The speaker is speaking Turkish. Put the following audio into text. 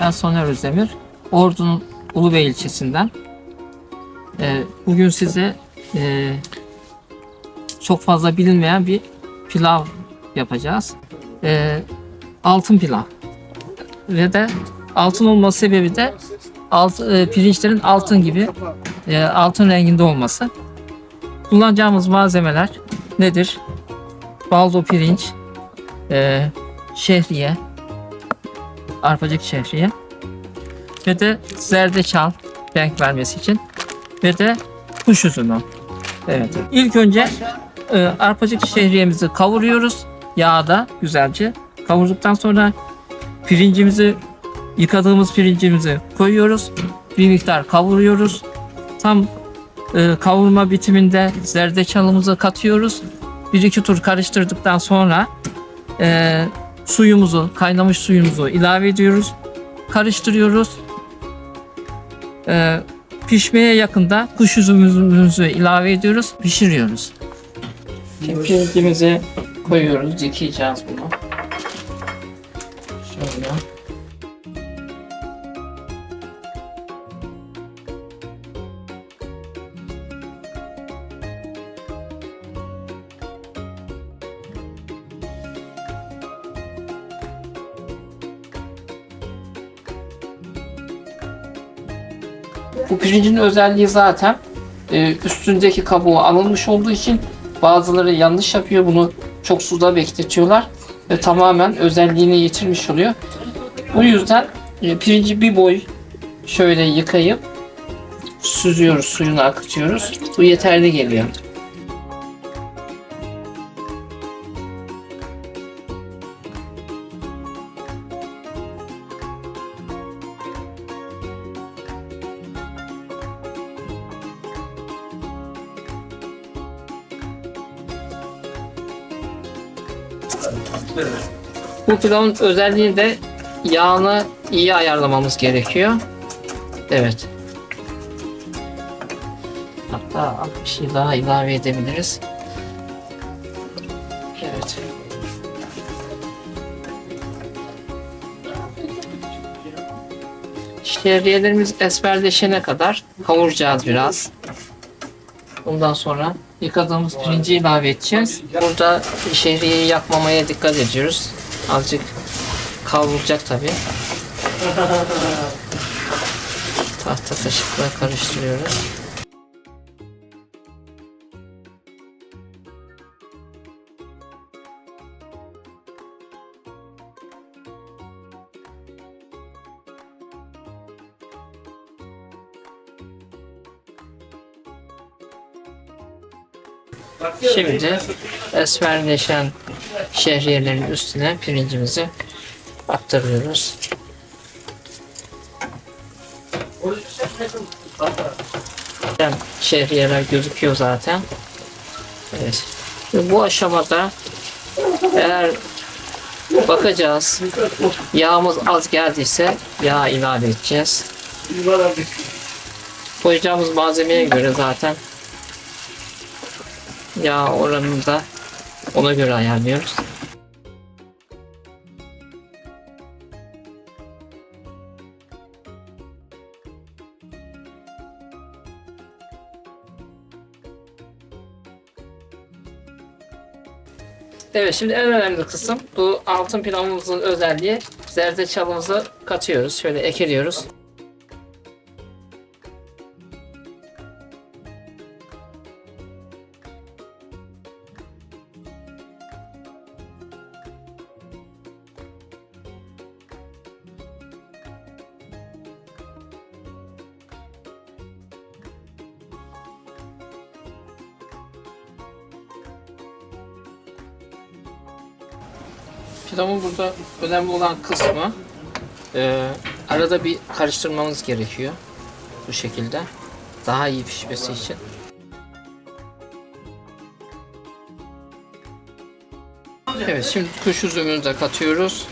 Ben Soner Özdemir. Ordu'nun Ulubey ilçesinden. Ee, bugün size e, çok fazla bilinmeyen bir pilav yapacağız. Ee, altın pilav. Ve de altın olması sebebi de alt, e, pirinçlerin altın gibi e, altın renginde olması. Kullanacağımız malzemeler nedir? Baldo pirinç, e, şehriye, arpacık şehriye ve de zerdeçal renk vermesi için ve de kuş üzümü. Evet. İlk önce e, arpacık şehriyemizi kavuruyoruz yağda güzelce. Kavurduktan sonra pirincimizi yıkadığımız pirincimizi koyuyoruz. Bir miktar kavuruyoruz. Tam e, kavurma bitiminde zerdeçalımızı katıyoruz. Bir iki tur karıştırdıktan sonra e, suyumuzu, kaynamış suyumuzu ilave ediyoruz. Karıştırıyoruz. E, pişmeye yakında kuş üzümümüzü ilave ediyoruz. Pişiriyoruz. Pirincimizi koyuyoruz. Yıkayacağız bunu. Bu pirincin özelliği zaten e, üstündeki kabuğu alınmış olduğu için bazıları yanlış yapıyor. Bunu çok suda bekletiyorlar ve tamamen özelliğini yitirmiş oluyor. Bu yüzden e, pirinci bir boy şöyle yıkayıp süzüyoruz, suyunu akıtıyoruz. Bu yeterli geliyor. Bu pilavın özelliği de yağını iyi ayarlamamız gerekiyor. Evet. Hatta bir şey daha ilave edebiliriz. Evet. Şehriyelerimiz esmerleşene kadar kavuracağız biraz. Bundan sonra yıkadığımız pirinci ilave edeceğiz. Burada şehriyeyi yakmamaya dikkat ediyoruz. Azıcık kavrulacak tabi. Tahta kaşıkla karıştırıyoruz. Şimdi esmerleşen şehriyelerin üstüne pirincimizi aktarıyoruz. Şehriyeler gözüküyor zaten. Evet. Ve bu aşamada eğer bakacağız yağımız az geldiyse yağ ilave edeceğiz. Koyacağımız malzemeye göre zaten yağ oranını da ona göre ayarlıyoruz. Evet şimdi en önemli kısım bu altın pilavımızın özelliği zerdeçalımızı katıyoruz. Şöyle ekeliyoruz. Pilavın burada önemli olan kısmı e, arada bir karıştırmamız gerekiyor. Bu şekilde. Daha iyi pişmesi için. Evet şimdi kuş üzümünü de katıyoruz.